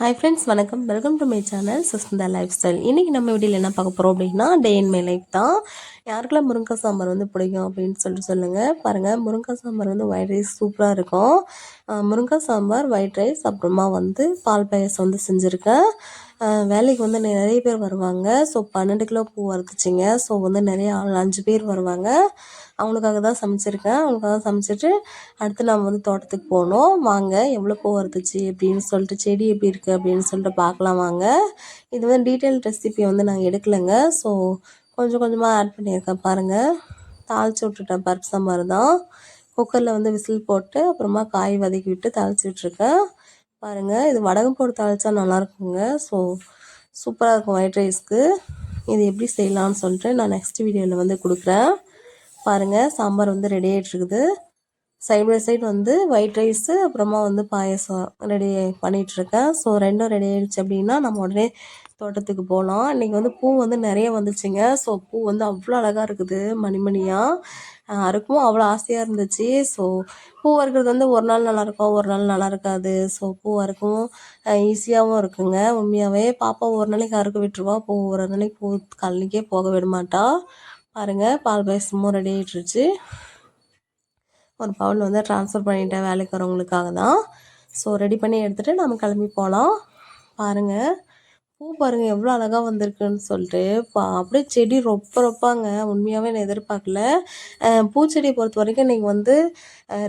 Hi friends வணக்கம். Welcome to my channel Sushmita lifestyle இன்றைக்கி நம்ம வீடியோவில் என்ன பார்க்க போகிறோம் அப்படின்னா டே இன் மை லைஃப் தான். யாருக்கெல்லாம் முருங்கை சாம்பார் வந்து பிடிக்கும் அப்படின்னு சொல்லிட்டு சொல்லுங்கள் பாருங்கள் முருங்கை சாம்பார் வந்து ஒயிட் ரைஸ் சூப்பராக இருக்கும். முருங்கை சாம்பார் ஒயிட் ரைஸ் அப்புறமா வந்து பால் பாயசம் வந்து செஞ்சுருக்கேன். வேலைக்கு வந்து நிறைய பேர் வருவாங்க. ஸோ பன்னெண்டு கிலோ பூ வறுத்துச்சிங்க. ஸோ வந்து நிறைய ஆள் அஞ்சு பேர் வருவாங்க. அவங்களுக்காக தான் சமைச்சிருக்கேன். அவங்களுக்காக சமைச்சிட்டு அடுத்து நம்ம வந்து தோட்டத்துக்கு போகணும். வாங்க எவ்வளோ பூ வறுத்துச்சு அப்படின்னு சொல்லிட்டு செடி எப்படி இருக்குது அப்படின்னு சொல்லிட்டு பார்க்கலாம் வாங்க. இது வந்து டீட்டெயில் ரெசிபி வந்து நாங்கள் எடுக்கலைங்க. ஸோ கொஞ்சம் கொஞ்சமாக ஆட் பண்ணியிருக்கேன் பாருங்கள் தாளித்து விட்டுட்டேன் பருப்பு சாம்பார் தான். குக்கரில் வந்து விசில் போட்டு அப்புறமா காய் வதக்கி விட்டு தாளித்து விட்ருக்கேன் பாருங்கள் இது வடகம் போட்டு தாளித்தா நல்லாயிருக்குங்க ஸோ சூப்பராக இருக்கும் ஒயிட் ரைஸ்க்கு இது எப்படி செய்யலாம்னு சொல்லிட்டு நான் நெக்ஸ்ட் வீடியோவில் வந்து கொடுக்குறேன். பாருங்கள் சாம்பார் வந்து ரெடி ஆகிட்டுருக்குது சைட் பை சைடு வந்து ஒயிட் ரைஸு அப்புறமா வந்து பாயசம் ரெடி பண்ணிகிட்ருக்கேன் ஸோ ரெண்டும் ரெடி ஆகிடுச்சு அப்படின்னா நம்ம உடனே தோட்டத்துக்கு போகலாம் இன்றைக்கி வந்து பூ வந்து நிறைய வந்துச்சுங்க. ஸோ பூ வந்து அவ்வளோ அழகாக இருக்குது மணிமணியாக அறுக்கும். அவ்வளோ ஆசையாக இருந்துச்சு. ஸோ பூ அறுக்கிறது வந்து ஒரு நாள் நல்லாயிருக்கும் ஒரு நாள் நல்லா இருக்காது. ஸோ பூ அறுக்கும் ஈஸியாகவும் இருக்குங்க. உண்மையாகவே பாப்பா ஒரு நாளைக்கு அறுக்க விட்டுருவா. பூ ஒரு நாளைக்கு பூ கல்லிக்கே போக விட மாட்டா. பாருங்கள் பால் பாயசமும் ரெடி ஆகிட்டுருச்சு ஒரு பவுல் வந்து ட்ரான்ஸ்ஃபர் பண்ணிட்டேன் வேலைக்கு வரவங்களுக்காக தான் ஸோ ரெடி பண்ணி எடுத்துகிட்டு நம்ம கிளம்பி போகலாம் பாருங்கள் பூ பாருங்கள் எவ்வளோ அழகாக வந்திருக்குன்னு சொல்லிட்டு. பா அப்படியே செடி ரொம்ப ரொப்பாங்க. உண்மையாகவே நான் எதிர்பார்க்கல. பூச்செடியை பொறுத்த வரைக்கும் நீங்கள் வந்து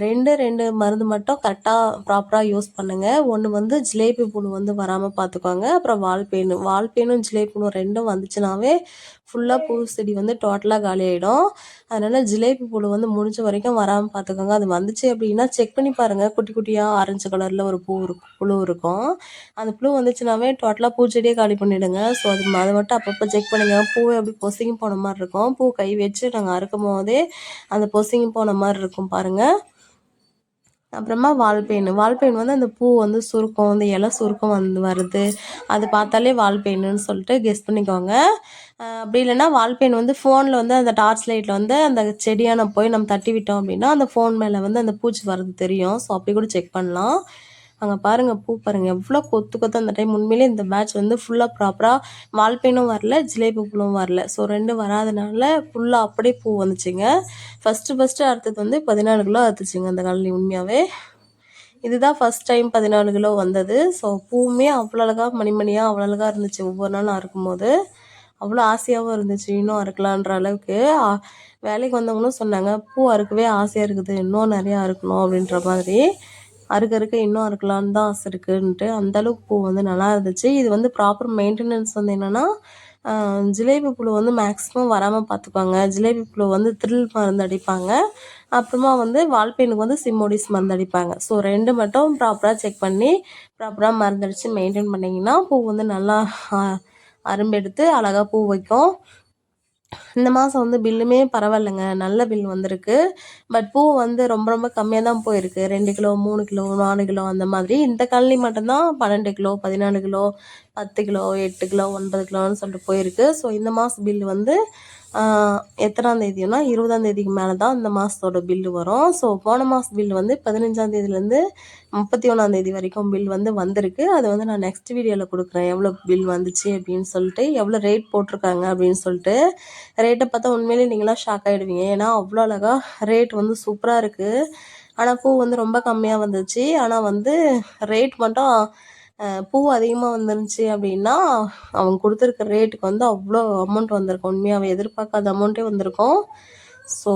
ரெண்டு ரெண்டு மருந்து மட்டும் கரெக்டாக ப்ராப்பராக யூஸ் பண்ணுங்கள் ஒன்று வந்து ஜிலேபி புழு வந்து வராமல் பார்த்துக்கோங்க அப்புறம் வால்பேனு வால்பேனும் ஜிலேபி புழு ரெண்டும் வந்துச்சுனாவே ஃபுல்லாக பூ செடி வந்து டோட்டலாக காலி ஆகிடும் அதனால் ஜிலேபி புழு வந்து முடிஞ்ச வரைக்கும் வராமல் பார்த்துக்கோங்க அது வந்துச்சு அப்படின்னா செக் பண்ணி பாருங்கள் குட்டி குட்டியாக ஆரஞ்சு கலரில் ஒரு பூ இருக்கும் புழு இருக்கும். அந்த புழு வந்துச்சுனாவே டோட்டலாக பூச்செடியே காலி பண்ணிவிடுங்க ஸோ அது அதை மட்டும் அப்பப்போ செக் பண்ணுங்க. பூ அப்படி பொசிங்கி போன மாதிரி இருக்கும். பூ கை வச்சு நாங்கள் அறுக்கும் போதே அந்த பொசிங்கி போன மாதிரி இருக்கும் பாருங்கள் அப்புறமா வால்பெயின். வால்பெயின் வந்து அந்த பூ வந்து சுருக்கம் அந்த இலை சுருக்கம் வந்து வருது. அது பார்த்தாலே வால்பெயின்னு சொல்லிட்டு கெஸ் பண்ணிக்கோங்க. அப்படி இல்லைன்னா வால்பெயின் வந்து ஃபோனில் வந்து அந்த டார்ச் லைட்டில் வந்து அந்த செடியான போய் நம்ம தட்டி விட்டோம் அப்படின்னா அந்த ஃபோன் மேலே வந்து அந்த பூச்சி வர்றது தெரியும். ஸோ அப்படி கூட செக் பண்ணலாம். அங்கே பாருங்கள் பூ பாருங்கள் எவ்வளோ கொத்து கொத்து அந்த டைம் உண்மையிலே இந்த பேட்ச் வந்து ஃபுல்லாக ப்ராப்பராக வால்பெயினும் வரல ஜிலேபி பூவும் வரல. ஸோ ரெண்டு வராதனால ஃபுல்லாக அப்படியே பூ வந்துச்சுங்க. ஃபஸ்ட்டு ஃபஸ்ட்டு அடுத்தது வந்து பதினாலு கிலோ அறுத்துச்சுங்க அந்த காலனி உண்மையாகவே இதுதான் ஃபஸ்ட் டைம் பதினாலு கிலோ வந்தது. ஸோ பூவுமே அவ்வளோ அழகாக மணிமணியாக அவ்வளோ அழகாக இருந்துச்சு ஒவ்வொரு நாளும் அறுக்கும்போது. அவ்வளோ ஆசையாகவும் இருந்துச்சு இன்னும் அறுக்கலான்ற அளவுக்கு. வேலைக்கு வந்தவங்களும் சொன்னாங்க பூ அறுக்கவே ஆசையாக இருக்குது இன்னும் நிறையா அறுக்கணும் அப்படின்ற மாதிரி. அறுக்க அறுக்க இன்னும் அறுக்கலான்னு தான் ஆசை இருக்குன்ட்டு அந்தளவுக்கு பூ வந்து நல்லா இருந்துச்சு. இது வந்து ப்ராப்பர் மெயின்டெனன்ஸ் வந்து என்னென்னா ஜிலேபி புழு வந்து மேக்ஸிமம் வராமல் பார்த்துக்குவாங்க ஜிலேபி புழு வந்து த்ரில் மருந்து அடிப்பாங்க. அப்புறமா வந்து வால்பெயினுக்கு வந்து சிம்மோடிஸ் மருந்து அடிப்பாங்க. ஸோ ரெண்டு மட்டும் ப்ராப்பராக செக் பண்ணி ப்ராப்பராக மருந்து அடித்து மெயின்டைன் பண்ணிங்கன்னா பூ வந்து நல்லா அரும்பெடுத்து அழகாக பூ வைக்கும். இந்த மாதம் வந்து பில்லுமே பரவாயில்லைங்க. நல்ல பில் வந்திருக்கு. பட் பூ வந்து ரொம்ப ரொம்ப கம்மியாக தான் போயிருக்கு. ரெண்டு கிலோ மூணு கிலோ நாலு கிலோ அந்த மாதிரி. இந்த கழனி மட்டும்தான் பன்னெண்டு கிலோ பதினாலு கிலோ பத்து கிலோ எட்டு கிலோ ஒன்பது கிலோன்னு சொல்லிட்டு போயிருக்கு. ஸோ இந்த மாதம் பில் வந்து எத்தனாம் தேதினா இருபதாம் தேதிக்கு மேலே தான் இந்த மாதத்தோட பில்லு வரும். ஸோ போன மாதம் பில் வந்து பதினஞ்சாம் தேதியிலேருந்து முப்பத்தி ஒன்றாம் தேதி வரைக்கும் பில் வந்து வந்திருக்கு. அது வந்து நான் நெக்ஸ்ட் வீடியோவில் கொடுக்குறேன். எவ்வளோ பில் வந்துச்சு அப்படின்னு சொல்லிட்டு எவ்வளோ ரேட் போட்டிருக்காங்க அப்படின்னு சொல்லிட்டு. ரேட்டை பார்த்தா உண்மையிலேயே நீங்களாம் ஷாக் ஆகிடுவீங்க ஏன்னா அவ்வளோ அழகாக ரேட் வந்து சூப்பராக இருக்குது ஆனால் பூ வந்து ரொம்ப கம்மியாக வந்துச்சு. ஆனால் வந்து ரேட் மட்டும் பூ அதிகமாக வந்துருந்துச்சு அப்படின்னா அவங்க கொடுத்துருக்க ரேட்டுக்கு வந்து அவ்வளோ அமௌண்ட் வந்திருக்கும். உண்மையாக எதிர்பார்க்காத அமௌண்ட்டே வந்திருக்கும். ஸோ